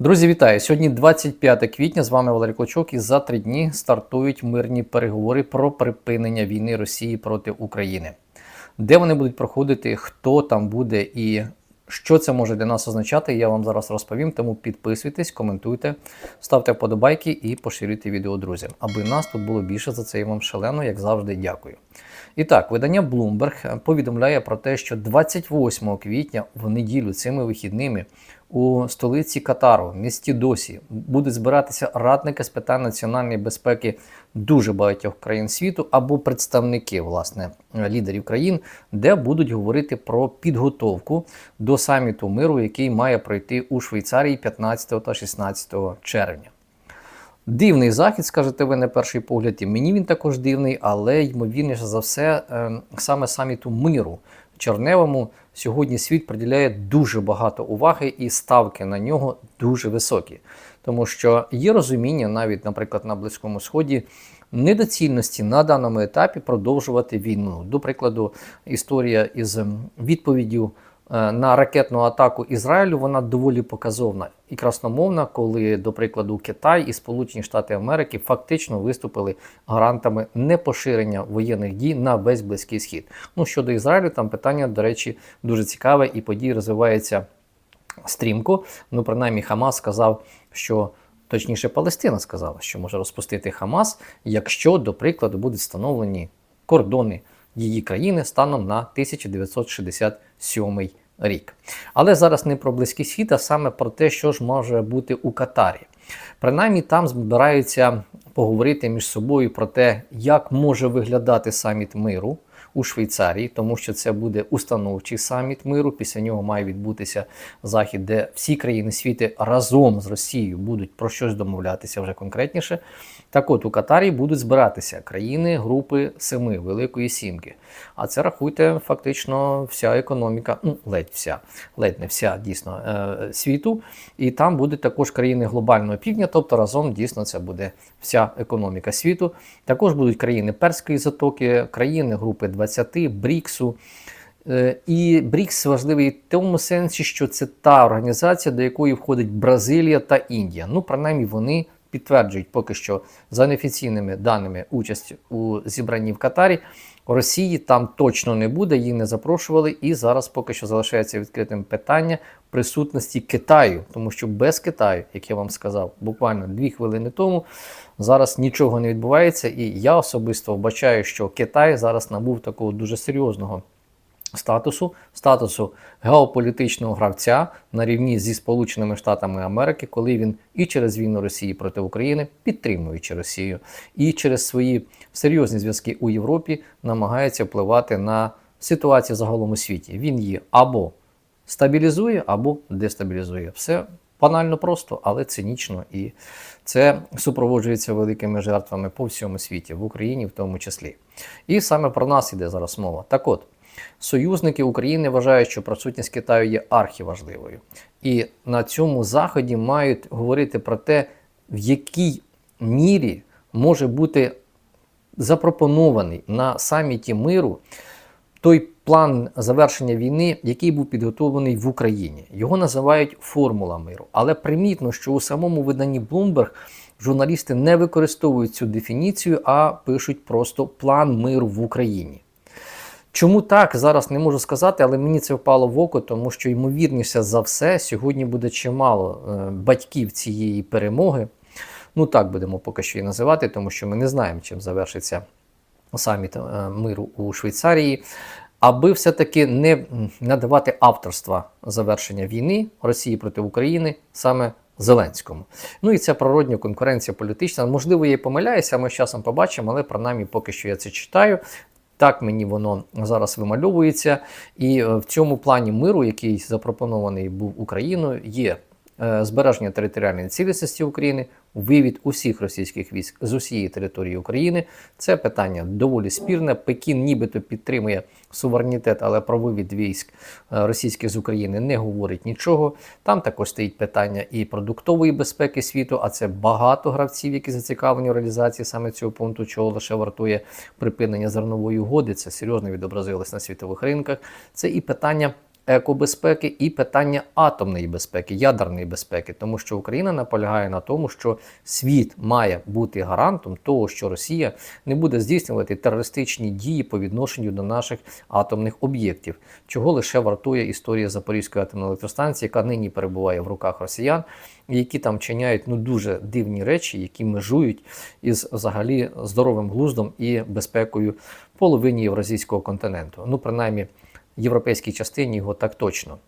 Друзі, вітаю! Сьогодні 25 квітня. З вами Валерій Клочок. І за три дні стартують мирні переговори про припинення війни Росії проти України. Де вони будуть проходити, хто там буде і що це може для нас означати, я вам зараз розповім. Тому підписуйтесь, коментуйте, ставте вподобайки і поширюйте відео друзям. Аби нас тут було більше за це я вам шалено, як завжди, дякую. І так, видання Bloomberg повідомляє про те, що 28 квітня в неділю цими вихідними у столиці Катару, в місті Досі, будуть збиратися радники з питань національної безпеки дуже багатьох країн світу або представники власне лідерів країн, де будуть говорити про підготовку до саміту миру, який має пройти у Швейцарії 15 та 16 червня. Дивний захід, скажете ви на перший погляд, і мені він також дивний, але ймовірніше за все, е, саме саміту миру Черневому сьогодні світ приділяє дуже багато уваги і ставки на нього дуже високі. Тому що є розуміння, навіть, наприклад, на Близькому Сході, недоцільності на даному етапі продовжувати війну. До прикладу, історія із відповіддю. Е, на ракетну атаку Ізраїлю вона доволі показовна і красномовна, коли, до прикладу, Китай і Сполучені Штати Америки фактично виступили гарантами непоширення воєнних дій на весь близький схід. Ну щодо Ізраїлю, там питання, до речі, дуже цікаве, і події розвиваються стрімко. Ну, принаймні, Хамас сказав, що. Точніше, Палестина сказала, що може розпустити Хамас, якщо, до прикладу, будуть встановлені кордони її країни станом на 1967 рік. Але зараз не про близький схід, а саме про те, що ж може бути у Катарі. Принаймні там збираються поговорити між собою про те, як може виглядати саміт миру у Швейцарії, тому що це буде установчий саміт миру. Після нього має відбутися захід, де всі країни світу разом з Росією будуть про щось домовлятися вже конкретніше. Так от у Катарі будуть збиратися країни групи семи Великої Сімки. А це рахуйте, фактично, вся економіка, ну ледь вся, ледь не вся дійсно е, світу. І там будуть також країни глобального півдня, тобто разом дійсно це буде вся економіка світу. Також будуть країни Перської затоки, країни групи 20, Бріксу. Е, і Брікс важливий в тому сенсі, що це та організація, до якої входить Бразилія та Індія. Ну, принаймні, вони підтверджують поки що за неофіційними даними участь у зібранні в Катарі. Росії там точно не буде, її не запрошували. І зараз поки що залишається відкритим питання присутності Китаю, тому що без Китаю, як я вам сказав, буквально дві хвилини тому, зараз нічого не відбувається. І я особисто вбачаю, що Китай зараз набув такого дуже серйозного статусу, статусу геополітичного гравця на рівні зі Сполученими Штатами Америки, коли він і через війну Росії проти України, підтримуючи Росію, і через свої серйозні зв'язки у Європі намагається впливати на ситуацію загалом у світі. Він її або стабілізує, або дестабілізує. Все банально просто, але цинічно, і це супроводжується великими жертвами по всьому світі, в Україні в тому числі. І саме про нас іде зараз мова. Так от. Союзники України вважають, що присутність Китаю є архіважливою. І на цьому заході мають говорити про те, в якій мірі може бути запропонований на саміті миру той план завершення війни, який був підготовлений в Україні. Його називають формула миру. Але примітно, що у самому виданні Bloomberg журналісти не використовують цю дефініцію, а пишуть просто план миру в Україні. Чому так, зараз не можу сказати, але мені це впало в око, тому що ймовірніше за все, сьогодні буде чимало е, батьків цієї перемоги. Ну так будемо поки що і називати, тому що ми не знаємо, чим завершиться саміт е, миру у Швейцарії. Аби все-таки не надавати авторства завершення війни Росії проти України саме Зеленському. Ну і ця природня конкуренція політична. Можливо, я і помиляюся, ми з часом побачимо, але принаймні поки що я це читаю. Так мені воно зараз вимальовується, і е, в цьому плані миру, який запропонований був Україною, є збереження територіальної цілісності України, вивід усіх російських військ з усієї території України. Це питання доволі спірне. Пекін нібито підтримує суверенітет, але про вивід військ е, російських з України не говорить нічого. Там також стоїть питання і продуктової безпеки світу, а це багато гравців, які зацікавлені у реалізації саме цього пункту, чого лише вартує припинення зернової угоди. Це серйозно відобразилось на світових ринках. Це і питання екобезпеки і питання атомної безпеки, ядерної безпеки, тому що Україна наполягає на тому, що світ має бути гарантом того, що Росія не буде здійснювати терористичні дії по відношенню до наших атомних об'єктів, чого лише вартує історія Запорізької атомної електростанції, яка нині перебуває в руках росіян, які там чиняють ну дуже дивні речі, які межують із взагалі здоровим глуздом і безпекою половині євразійського континенту. Ну, принаймні, європейській частині його так точно.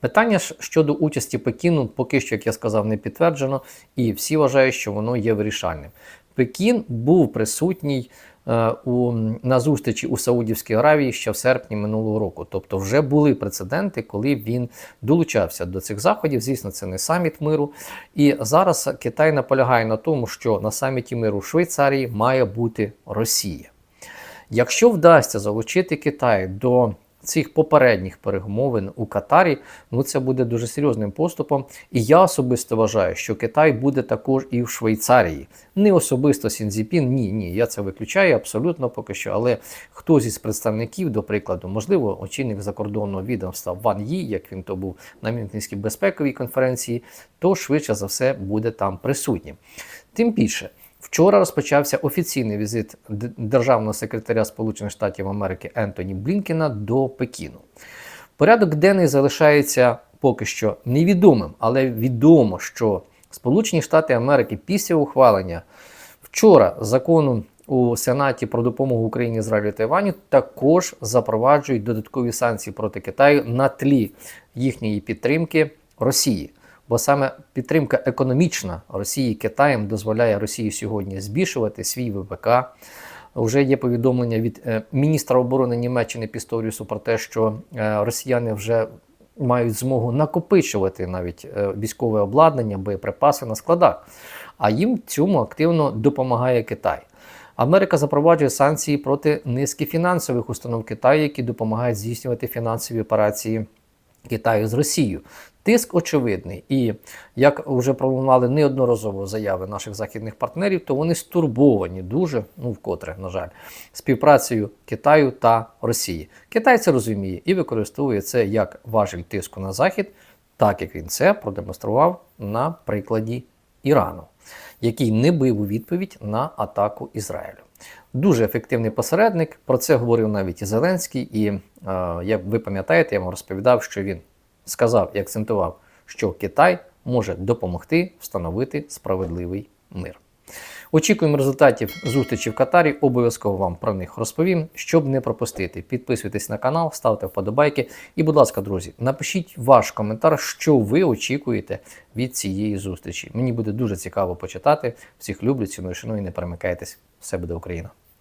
Питання ж щодо участі Пекіну поки що, як я сказав, не підтверджено, і всі вважають, що воно є вирішальним. Пекін був присутній е, у, на зустрічі у Саудівській Аравії ще в серпні минулого року. Тобто вже були прецеденти, коли він долучався до цих заходів. Звісно, це не саміт миру. І зараз Китай наполягає на тому, що на саміті миру в Швейцарії має бути Росія. Якщо вдасться залучити Китай до цих попередніх перемовин у Катарі, ну це буде дуже серйозним поступом. І я особисто вважаю, що Китай буде також і в Швейцарії. Не особисто Сінзіпін, ні, ні, я це виключаю абсолютно поки що. Але хтось із представників, до прикладу, можливо, очільник закордонного відомства Ван Ї, як він то був на Мюнхенській безпековій конференції, то швидше за все буде там присутнім. Тим більше. Вчора розпочався офіційний візит державного секретаря Сполучених Штатів Америки Ентоні Блінкена до Пекіну. Порядок денний залишається поки що невідомим, але відомо, що Сполучені Штати Америки після ухвалення вчора закону у Сенаті про допомогу Україні Ізраїлю і Тайваню також запроваджують додаткові санкції проти Китаю на тлі їхньої підтримки Росії. Бо саме підтримка економічна Росії Китаєм дозволяє Росії сьогодні збільшувати свій ВПК. Вже є повідомлення від е, міністра оборони Німеччини Пісторіусу про те, що е, росіяни вже мають змогу накопичувати навіть е, військове обладнання, боєприпаси на складах. А їм цьому активно допомагає Китай. Америка запроваджує санкції проти низки фінансових установ Китаю, які допомагають здійснювати фінансові операції Китаю з Росією. Тиск очевидний, і як вже пролунали неодноразово заяви наших західних партнерів, то вони стурбовані дуже, ну вкотре, на жаль, співпрацею Китаю та Росії. Китай це розуміє і використовує це як важіль тиску на Захід, так як він це продемонстрував на прикладі Ірану, який не бив у відповідь на атаку Ізраїлю. Дуже ефективний посередник. Про це говорив навіть і Зеленський. І е, як ви пам'ятаєте, я вам розповідав, що він сказав і акцентував, що Китай може допомогти встановити справедливий мир. Очікуємо результатів зустрічі в Катарі. Обов'язково вам про них розповім, щоб не пропустити. Підписуйтесь на канал, ставте вподобайки. І, будь ласка, друзі, напишіть ваш коментар, що ви очікуєте від цієї зустрічі. Мені буде дуже цікаво почитати. Всіх люблю, ціную, шаную, не перемикайтесь. Все буде Україна!